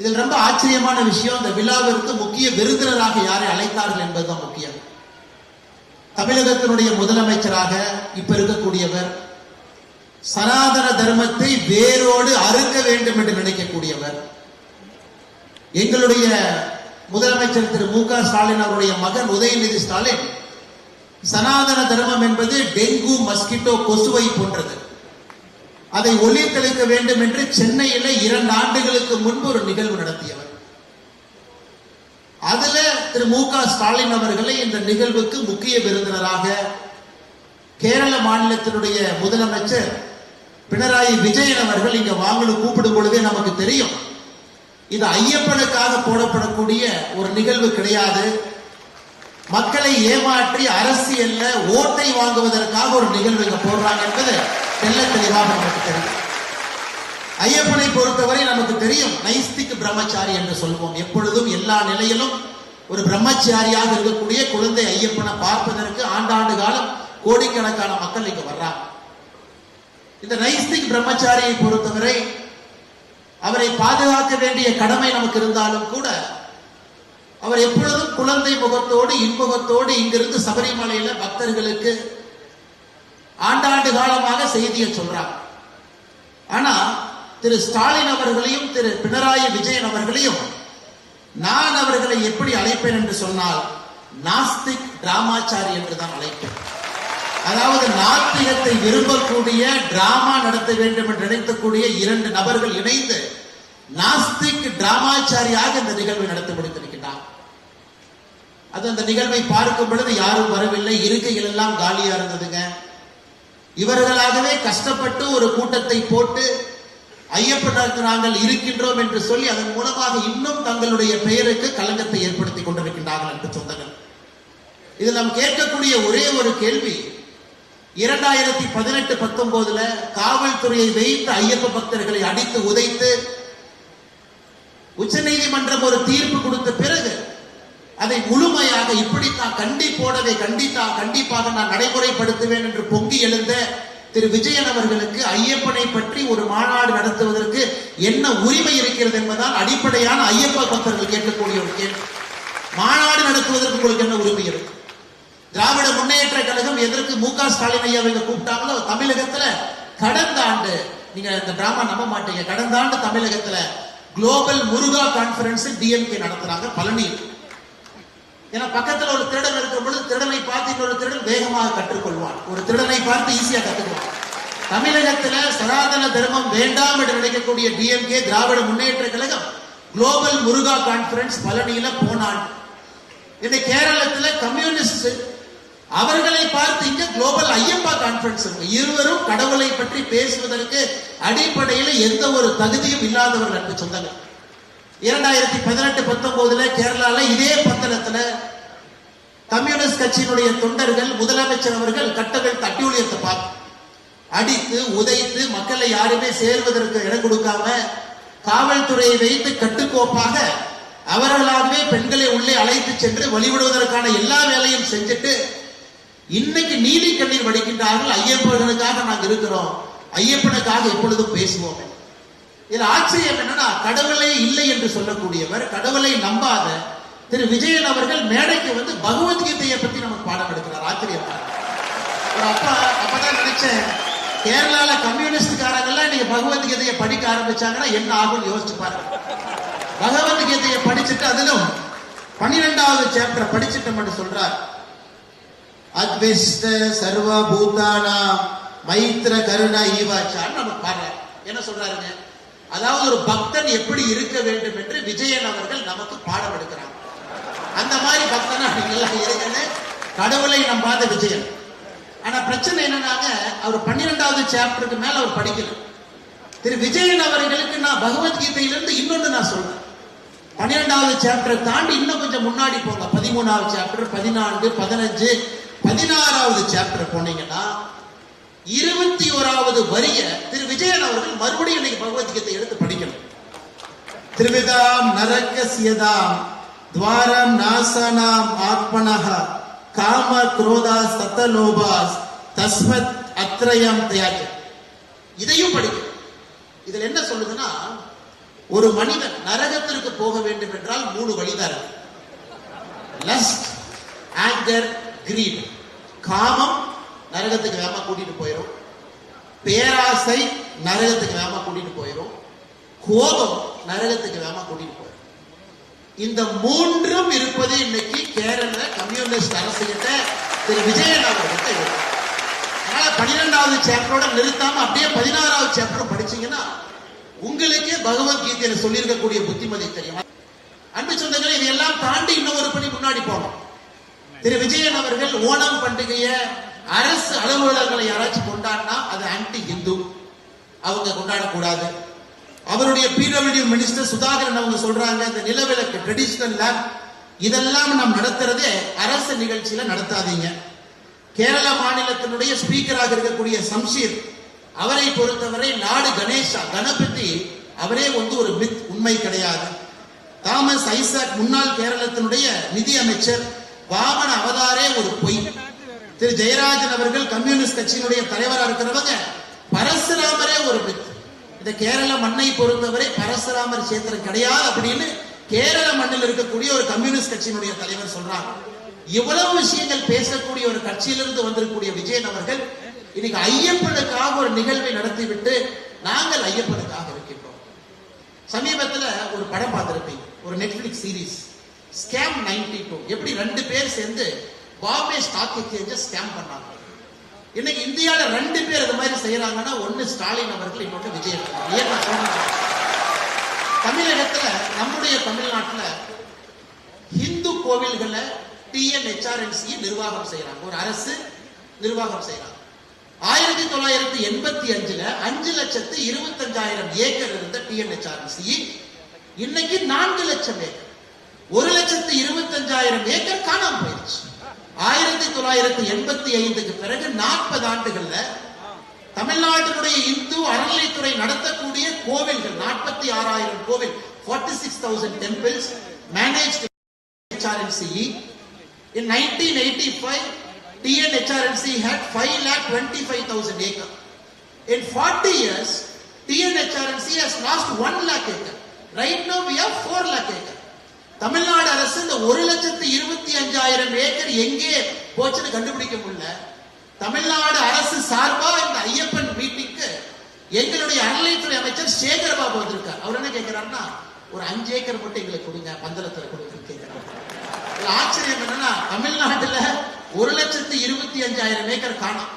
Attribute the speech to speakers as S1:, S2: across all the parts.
S1: இதில் ரொம்ப ஆச்சரியமான விஷயம் இந்த விழாவிற்கு முக்கிய விருந்தினராக யாரை அழைத்தார்கள் என்பதுதான் முக்கியம். தமிழகத்தினுடைய முதலமைச்சராக இப்ப இருக்கக்கூடியவர் சனாதன தர்மத்தை வேரோடு அறுக்க வேண்டும் என்று நினைக்கக்கூடியவர் எங்களுடைய முதலமைச்சர் திரு மு க ஸ்டாலின் அவருடைய மகன் உதயநிதி ஸ்டாலின் சனாதன தர்மம் என்பது டெங்கு மஸ்கிட்டோ கொசுவை போன்றது. அதை ஒளித்தளிக்க வேண்டும் என்று சென்னையில இரண்டு ஆண்டுகளுக்கு முன்பு ஒரு நிகழ்வு நடத்தியவர். அதுல திரு மு க ஸ்டாலின் அவர்களை இந்த நிகழ்வுக்கு முக்கிய விருந்தினராக கேரள மாநிலத்தினுடைய முதலமைச்சர் பினராயி விஜயன் அவர்கள் இங்க வாங்கಲು கூப்பிடும் பொழுதே நமக்கு தெரியும். இது ஐயப்பனுக்காக போடப்படக்கூடிய ஒரு நிகழ்வு கிடையாது. மக்களை ஏமாற்றி அரசியல்ல ஓட்டை வாங்குவதற்காக ஒரு நிகழ்வு இங்க போடுறாங்க என்பது தெல்ல தெளிவாக நமக்கு தெரியும். ஐயப்பனை பொறுத்தவரை நமக்கு தெரியும் நைஸ்திக் பிரம்மச்சாரி என்று சொல்வோம். எப்பொழுதும் எல்லா நிலையிலும் ஒரு பிரம்மச்சாரியாக இருக்கக்கூடிய குழந்தை ஐயப்பனை பார்ப்பதற்கு ஆண்டாண்டு காலம் கோடிக்கணக்கான மக்கள் இங்க வர்றாங்க. இந்த நைஸ்திக் பிரம்மச்சாரியை பொறுத்தவரை அவரை பாதுகாக்க வேண்டிய கடமை நமக்கு இருந்தாலும் கூட அவர் எப்பொழுதும் குழந்தை முகத்தோடு இன்முகத்தோடு இங்கிருந்து சபரிமலையில பக்தர்களுக்கு ஆண்டாண்டு காலமாக செய்தியை சொல்றாங்க ஆனா திரு ஸ்டாலின் அவர்களையும் திரு பினராயி விஜயன் அவர்களையும் நான் அவர்களை எப்படி அழைப்பேன் என்று சொன்னால் நாஸ்திக் டிராமாச்சாரி என்று தான் அழைப்பேன். அதாவது நாத்திகத்தை விரும்பக்கூடிய டிராமா நடத்த வேண்டும் என்று நினைக்கக்கூடிய இரண்டு நபர்கள் இணைந்து நாஸ்திக் டிராமாச்சாரியாக இந்த நிகழ்வை நடத்தி முடித்திருக்கிறார். அது அந்த நிகழ்வை பார்க்கும் பொழுது யாரும் வரவில்லை இருக்கைகள் எல்லாம் காலியா இருந்ததுங்க. இவர்களாகவே கஷ்டப்பட்டு ஒரு கூட்டத்தை போட்டு ஐயப்பனுக்கு நாங்கள் இருக்கின்றோம் என்று சொல்லி அதன் மூலமாக இன்னும் தங்களுடைய பெயருக்கு களங்கத்தை ஏற்படுத்தி கொண்டிருக்கின்றார்கள் என்று சொந்தங்கள். இது நாம் கேட்கக்கூடிய ஒரே ஒரு கேள்வி இரண்டாயிரத்தி பதினெட்டு பத்தொன்பதுல காவல்துறையை வைத்து ஐயப்ப பக்தர்களை அடித்து உதைத்து உச்சநீதிமன்றம் ஒரு தீர்ப்பு கொடுத்த பிறகு அதை முழுமையாக இப்படித்தான் கண்டிப்போடதை கண்டித்தா கண்டிப்பாக நான் நடைமுறைப்படுத்துவேன் என்று பொங்கி எழுந்த திரு விஜயன் அவர்களுக்கு ஐயப்பனை பற்றி ஒரு மாநாடு நடத்துவதற்கு என்ன உரிமை இருக்கிறது என்பதால் அடிப்படையான ஐயப்ப பக்தர்கள் கேட்கக்கூடிய ஒரு கேள்வி. மாநாடு நடத்துவதற்கு உங்களுக்கு என்ன உரிமை இருக்கு? திராவிட முன்னேற்ற கழகம் எதற்கு மு க ஸ்டாலின் ஐயா அவங்க கூப்பிட்டாங்களோ தமிழகத்துல கடந்த ஆண்டு நீங்க இந்த டிராமா நம்ப மாட்டீங்க கடந்த ஆண்டு தமிழகத்துல குளோபல் முருகா கான்பரன்ஸ் டிஎம்கே நடத்துறாங்க பழனியில் ஏன்னா பக்கத்துல ஒரு திருடன் இருக்கும் பொழுது திருடனை பார்த்து இன்னொரு திருடன் வேகமாக கற்றுக்கொள்வான். ஒரு திருடனை பார்த்து ஈஸியா கற்றுக்குவான் தமிழகத்துல சனாதன தர்மம் வேண்டாம் என்று நினைக்கக்கூடிய DMK Dravida Munnetra Kazhagam global Muruga conference பழனியில போனான் இந்த கேரளத்துல கம்யூனிஸ்ட். அவர்களை பார்த்து இங்க குளோபல் ஐயப்பா கான்பரன்ஸ் இருக்கு. இருவரும் கடவுளை பற்றி பேசுவதற்கு அடிப்படையில் எந்த ஒரு தகுதியும் இல்லாதவர்கள் அன்பு சொந்தங்கள் இரண்டாயிரத்தி பதினெட்டு பத்தொன்பதுல கேரளால இதே பத்தனத்துல கம்யூனிஸ்ட் கட்சியினுடைய தொண்டர்கள் முதலமைச்சர் அவர்கள் கட்டவிழ்த்த அட்டூழியத்தை பார்த்து அடித்து உதைத்து மக்களை யாருமே சேர்வதற்கு இடம் கொடுக்காம காவல்துறையை வைத்து கட்டுக்கோப்பாக அவர்களாகவே பெண்களை உள்ளே அழைத்து சென்று வழிவிடுவதற்கான எல்லா வேலையும் செஞ்சுட்டு இன்னைக்கு நீதி கண்ணீர் வடிக்கின்றார்கள். ஐயப்பனுக்காக நாங்கள் இருக்கிறோம். ஐயப்பனுக்காக எப்பொழுதும் பேசுவோம். இதுல ஆச்சரியம் என்னன்னா கடவுளே இல்லை என்று சொல்லக்கூடியவர் கடவுளை நம்பாத திரு விஜயன் அவர்கள் மேடைக்கு வந்து பகவத்கீதையை பத்தி நமக்கு பாடம் எடுக்கிறார். ஆச்சரியம் ஒரு அப்பா அப்பதான் நினைச்சேன் கேரளால கம்யூனிஸ்டுக்காரங்கெல்லாம் நீங்க பகவத்கீதையை படிக்க ஆரம்பிச்சாங்கன்னா என்ன ஆகும்னு யோசிச்சு பாருங்க. பகவத்கீதையை படிச்சுட்டு அதிலும் பன்னிரெண்டாவது சாப்டர் படிச்சுட்டோம்னு சொல்றார். அத்விஷ்ட சர்வ பூதானா மைத்ர கருணா ஈவாச்சான்னு நமக்கு பாடுறாரு. என்ன சொல்றாருங்க? அதாவது ஒரு பக்தன் எப்படி இருக்க வேண்டும் என்று விஜயன் அவர்கள் நமக்கு பாடம் எடுக்கிறாங்க அந்த மாதிரி பக்தனா நீங்க எல்லாம் இருங்கன்னு கடவுளை நம்பாத விஜயன். ஆனா பிரச்சனை என்னன்னாங்க அவர் பன்னிரெண்டாவது சாப்டருக்கு மேல அவர் படிக்கல. திரு விஜயன் அவர்களுக்கு நான் பகவத்கீதையிலிருந்து இன்னொன்று நான் சொல்றேன். பன்னிரெண்டாவது சாப்டரை தாண்டி இன்னும் கொஞ்சம் முன்னாடி போங்க. பதிமூணாவது சாப்டர் பதினான்கு பதினஞ்சு பதினாறாவது சாப்டர் போனீங்கன்னா இருபத்தி ஓராவது வரிய திரு விஜயன் அவர்கள் மறுபடியும் இன்னைக்கு பகவத்கீதை எடுத்து படிக்கணும். திருவிதாம் நரகசியதாம் துவாரம் நாசனாம் ஆத்மனக காம குரோதா சத்தலோபாஸ் தஸ்மத் அத்ரயம் தியாஜ. இதையும் படிக்கும் இதுல என்ன சொல்லுதுன்னா ஒரு மனிதன் நரகத்திற்கு போக வேண்டும் என்றால் மூணு வழிதான் லஸ்ட் ஆங்கர் கிரீட் காமம் நரகத்துக்கு வேமா கூட்டிட்டு போயிடும் பேராசை நரகத்துக்கு வேமா கூட்டிட்டு போயிடும் கோபம் நரகத்துக்கு வேமா கூட்டிட்டு போயிடும் இந்த மூன்றும் இருப்பது இன்னைக்கு கேரள கம்யூனிஸ்ட் அரசு கிட்ட திரு விஜயன் அவர்கிட்ட இருக்கு. அதனால பன்னிரெண்டாவது சாப்டரோட நிறுத்தாம அப்படியே பதினாறாவது சாப்டர் படிச்சீங்கன்னா உங்களுக்கே பகவத்கீதையில சொல்லியிருக்கக்கூடிய புத்திமதி தெரியும். அன்பு சொந்தங்களை இதையெல்லாம் தாண்டி இன்னும் ஒரு படி முன்னாடி போகணும். திரு விஜயன் அவர்கள் ஓணம் பண்டிகையை அரசு அலுவலர்களை யாராச்சும் கொண்டாடினா அது ஆன்டி இந்து அவங்க கொண்டாடக்கூடாது. அவருடைய பிடபிள்யூ மினிஸ்டர் சுதாகரன் அவங்க சொல்றாங்க இந்த நிலவிலக்கு ட்ரெடிஷனல் லேப் இதெல்லாம் நாம் நடத்துறதே அரசு நிகழ்ச்சியில நடத்தாதீங்க. கேரள மாநிலத்தினுடைய ஸ்பீக்கராக இருக்கக்கூடிய சம்ஷீர் அவரை பொறுத்தவரை நாடு கணேஷா கணபதி அவரே வந்து ஒரு மித் உண்மை கிடையாது. தாமஸ் ஐசாக் முன்னாள் கேரளத்தினுடைய நிதி அமைச்சர் வாமன அவதாரே ஒரு பொய். திரு ஜெயராஜன் அவர்கள் கம்யூனிஸ்ட் கட்சியினுடைய தலைவராக இருக்கிறவங்க பரசுராமரே ஒரு இந்த கேரள மண்ணை பொறுத்தவரை பரசுராமர் சேத்திரம் கிடையாது அப்படின்னு கேரள மண்ணில் இருக்கக்கூடிய ஒரு கம்யூனிஸ்ட் கட்சியினுடைய தலைவர் சொல்றாங்க. இவ்வளவு விஷயங்கள் பேசக்கூடிய ஒரு கட்சியிலிருந்து வந்திருக்கூடிய விஜயன் அவர்கள் இன்னைக்கு ஐயப்பனுக்காக ஒரு நிகழ்வை நடத்திவிட்டு நாங்கள் ஐயப்பனுக்காக இருக்கின்றோம். சமீபத்துல ஒரு படம் பார்த்திருப்பீங்க. ஒரு நெட்ஃபிளிக்ஸ் சீரிஸ் ஸ்கேம் 92 டூ எப்படி ரெண்டு பேர் சேர்ந்து பாம்பே ஸ்டாக் எக்ஸ்சேஞ்ச ஸ்கேம் பண்ணாங்க. இன்னைக்கு இந்தியால ரெண்டு பேர் இது மாதிரி செய்யறாங்கன்னா ஒண்ணு ஸ்டாலின் அவர்கள் இன்னொன்று விஜயன் தமிழகத்துல நம்முடைய தமிழ்நாட்டுல ஹிந்து கோவில்களை டிஎன்ஹெச்ஆர்என்சி நிர்வாகம் செய்யறாங்க. ஒரு அரசு நிர்வாகம் செய்யறாங்க. ஆயிரத்தி தொள்ளாயிரத்தி எண்பத்தி அஞ்சுல அஞ்சு லட்சத்து இருபத்தஞ்சாயிரம் ஏக்கர் இருந்த டிஎன்ஹெச்ஆர்என்சி இன்னைக்கு நான்கு லட்சம் ஏக்கர். ஒரு லட்சத்து இருபத்தஞ்சாயிரம் ஏக்கர் காணாம போயிடுச்சு ஆயிரத்தி தொள்ளாயிரத்தி எண்பத்தி ஐந்துக்கு பிறகு நாற்பது ஆண்டுகள்ல தமிழ்நாட்டினுடைய இந்து அறநிலைத்துறை நடத்தக்கூடிய கோவில்கள் நாற்பத்தி ஆறாயிரம் கோவில் forty six thousand temples manage HRMCE in nineteen eighty five TNHRMC had five lakh twenty five thousand acre in forty years TNHRMC has lost one lakh acre right no we have four lakh acre Tamil Nadu அரசு இந்த ஒரு லட்சத்து இருபத்தி அஞ்சாயிரம் acre எங்கே போச்சுன்னு கண்டுபிடிக்க முடியல. தமிழ்நாடு அரசு சார்பா இந்த ஐயப்பன் மீட்டிங்க்கு எங்களுடைய அறநிலையத்துறை அமைச்சர் சேகர் பாபு வந்திருக்கார். அவர் என்ன கேட்கிறாருன்னா ஒரு அஞ்சு ஏக்கர் மட்டும் எங்களுக்கு கொடுங்க பந்தளத்துல கொடுங்க கேட்கிறாரு ஆச்சரியம் என்னன்னா தமிழ்நாட்டுல ஒரு லட்சத்து இருபத்தி அஞ்சாயிரம் ஏக்கர் காணும்.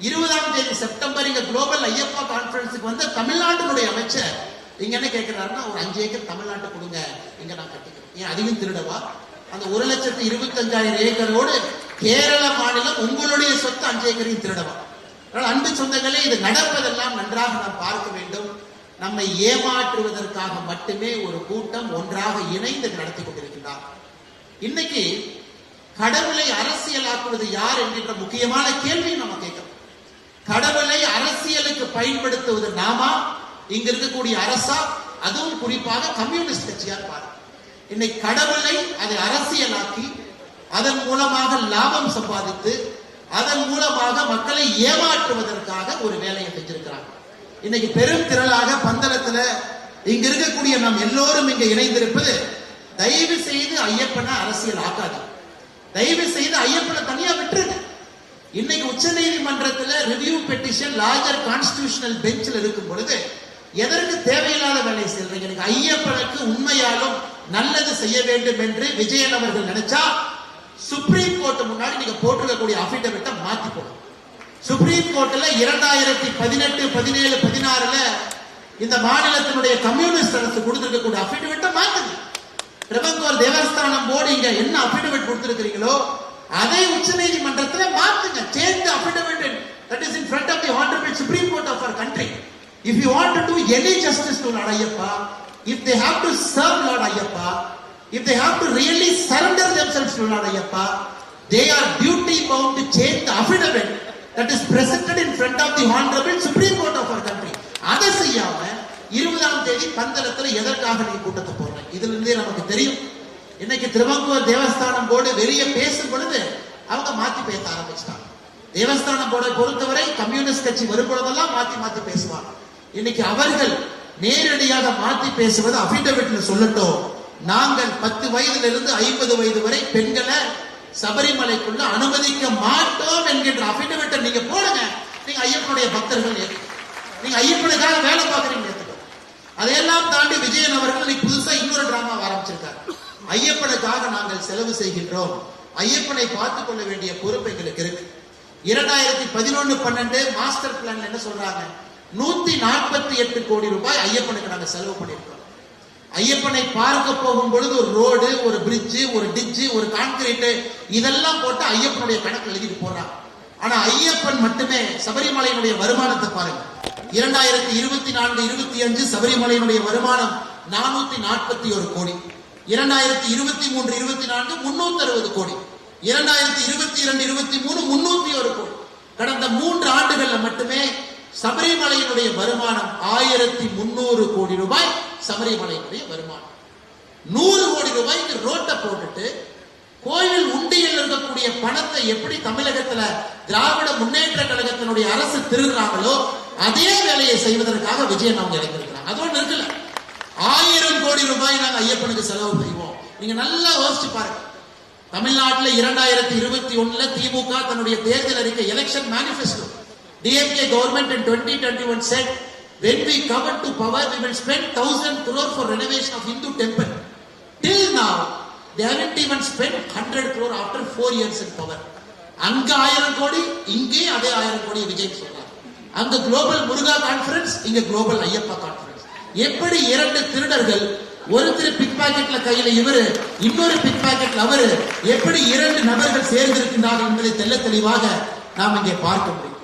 S1: இருபதாம் தேதி செப்டம்பர் இங்க குளோபல் ஐயப்பா கான்பரன்ஸுக்கு வந்த தமிழ்நாட்டினுடைய அமைச்சர் இங்க என்ன கேட்கிறாருன்னா ஒரு அஞ்சு ஏக்கர் தமிழ்நாட்டு கொடுங்க இங்க நான் கட்டிக்கிறேன். ஏன் அதையும் திருடவா? அந்த ஒரு லட்சத்து இருபத்தி அஞ்சாயிரம் ஏக்கரோடு கேரள மாநிலம் உங்களுடைய சொத்து அஞ்சு ஏக்கரையும் திருடவா? அதனால் அன்பு சொந்தங்களே இது நடப்பதெல்லாம் நன்றாக நாம் பார்க்க வேண்டும். நம்மை ஏமாற்றுவதற்காக மட்டுமே ஒரு கூட்டம் ஒன்றாக இணைந்து நடத்தி கொண்டிருக்கிறார் இன்னைக்கு கடவுளை அரசியலாக்குவது யார் என்கின்ற முக்கியமான கேள்வியை நம்ம கேட்கிறோம். கடவுளை அரசியலுக்கு பயன்படுத்துவது நாமா? இங்க இருக்கக்கூடிய அரசா அதுவும் குறிப்பாக கம்யூனிஸ்ட் கட்சியார் பாரு. இன்னைக்கு கடவுளை அதை அரசியலாக்கி அதன் மூலமாக லாபம் சம்பாதித்து அதன் மூலமாக மக்களை ஏமாற்றுவதற்காக ஒரு வேலையை செஞ்சிருக்கிறாங்க. இன்னைக்கு பெரும் திரளாக பந்தளத்துல இங்க இருக்கக்கூடிய நாம் எல்லோரும் இங்க இணைந்திருப்பது தயவு செய்து ஐயப்பனை அரசியல் ஆக்காது தயவு செய்து ஐயப்பனை தனியா விட்டுருங்க. இன்னைக்கு உச்ச நீதிமன்றத்துல ரிவ்யூ பெட்டிஷன் லார்ஜர் கான்ஸ்டிடியூஷனல் பெஞ்சில் இருக்கும் பொழுது எதற்கு தேவையில்லாத வேலையை செய்யறீங்க? எனக்கு ஐயப்பனுக்கு உண்மையாலும் நல்லது செய்ய வேண்டும் என்று விஜயன் அவர்கள் நினைச்சா சுப்ரீம் கோர்ட் முன்னாடி நீங்க போட்டிருக்கக்கூடிய அபிடவிட்டை மாத்தி போடும் சுப்ரீம் கோர்ட்ல இரண்டாயிரத்தி பதினெட்டு பதினேழு பதினாறுல இந்த மாநிலத்தினுடைய கம்யூனிஸ்ட் அரசு கொடுத்திருக்கக்கூடிய அபிடவிட்டை மாத்துங்க. பிரபங்கோர் தேவஸ்தானம் போர்டு இங்க என்ன அபிடவிட் கொடுத்திருக்கிறீங்களோ அதை உச்ச நீதிமன்றத்துல மாத்துங்க. Change affidavit that is in front of the honourable supreme court of our country if you want to do any justice to lord Ayyappa if they have to serve lord Ayyappa if they have to really surrender themselves to lord Ayyappa they are duty bound to change the affidavit that is presented in front of the honorable supreme court of our country. அதை செய்யாம இருபதாம் தேதி பந்தளத்துல எதற்காக நீ கூட்டத்தை போடுற? இதுல இருந்தே நமக்கு தெரியும். இன்னைக்கு திருவங்கூர் தேவஸ்தானம் போர்டு வெளிய பேசும் பொழுது அவங்க மாத்தி பேச ஆரம்பிச்சிட்டாங்க. தேவஸ்தானம் போர்டை பொறுத்தவரை கம்யூனிஸ்ட் கட்சி வரும் பொழுதெல்லாம் மாத்தி மாத்தி பேசுவாங்க. இன்னைக்கு அவர்கள் நேரடியாக மாற்றி பேசுவது அபிடவிட்ல சொல்லட்டும். நாங்கள் பத்து வயதிலிருந்து ஐம்பது வயது வரை பெண்களை சபரிமலைக்குள்ள அனுமதிக்க மாட்டோம் என்கின்ற அபிடவிட்டை நீங்க போடுங்க. நீங்க ஐயப்பனுடைய பக்தர்கள் நீங்க ஐயப்பனுக்காக வேலை பார்க்கறீங்க அதையெல்லாம் தாண்டி விஜயன் அவர்கள் இன்னைக்கு புதுசா இன்னொரு டிராமா ஆரம்பிச்சிருக்காரு. ஐயப்பனுக்காக நாங்கள் செலவு செய்கின்றோம். ஐயப்பனை பார்த்துக் கொள்ள வேண்டிய பொறுப்பு எங்களுக்கு இருக்கு. இரண்டாயிரத்தி பதினொன்னு பன்னெண்டு மாஸ்டர் பிளான் என்ன சொல்றாங்க? நூத்தி நாற்பத்தி எட்டு கோடி ரூபாய் ஐயப்பனுக்கு நாங்க செலவு பண்ணிருக்கோம் ஐயப்பனை பார்க்க போகும் பொழுது ஒரு ரோடு ஒரு பிரிட்ஜு ஒரு டிச்சு ஒரு கான்கிரீட்டு இதெல்லாம் போட்டு ஐயப்பனுடைய கணக்கு எழுதிட்டு போறான் ஆனா ஐயப்பன் மட்டுமே சபரிமலையினுடைய வருமானத்தை பாருங்க. இரண்டாயிரத்தி இருபத்தி நான்கு இருபத்தி அஞ்சு சபரிமலையினுடைய வருமானம் நானூத்தி நாற்பத்தி ஒரு கோடி. இரண்டாயிரத்தி இருபத்தி மூன்று இருபத்தி நான்கு முன்னூத்தி அறுபது கோடி. இரண்டாயிரத்தி இருபத்தி இரண்டு இருபத்தி மூணு முன்னூத்தி ஒரு கோடி. கடந்த மூன்று ஆண்டுகள்ல மட்டுமே சபரிமலையினுடைய வருமானம் ஆயிரத்தி முன்னூறு கோடி ரூபாய் சபரிமலையினுடைய வருமானம். நூறு கோடி ரூபாய்க்கு ரோட்டை போட்டுட்டு கோயில் உண்டியில் இருக்கக்கூடிய பணத்தை எப்படி தமிழகத்துல திராவிட முன்னேற்ற கழகத்தினுடைய அரசு திருடுறாங்களோ அதே வேலையை செய்வதற்காக விஜயன் அவங்க இறங்கிருக்கிறாங்க அது ஒண்ணு இருக்குல்ல ஆயிரம் கோடி ரூபாய் நாங்க ஐயப்பனுக்கு செலவு செய்வோம். நீங்க நல்லா யோசிச்சு பாருங்க. தமிழ்நாட்டுல இரண்டாயிரத்தி இருபத்தி ஒண்ணுல திமுக தன்னுடைய தேர்தல் அறிக்கை election manifesto DMK government in 2021 said when we come into power we will spend 1000 crore for renovation of hindu temple. Till now they haven't even spent 100 crore after 4 years in power. அங்க ஆயிரம் கோடி இங்கே அதே ஆயிரம் கோடி விஜய் சொல்றாங்க அங்க global Muruga conference இங்க குளோபல் ஐயப்பா கான்ஃபரன்ஸ் எப்படி இரண்டு திருடர்கள் ஒருத்தர் பிக் பாக்கெட்ல கையில இவரு இன்னொரு பிக் பாக்கெட்ல அவரு எப்படி இரண்டு நபர்கள் சேர்ந்திருக்கின்றார்கள் என்பதை தெள்ள தெளிவாக நாம் இங்கே பார்க்க முடியும்.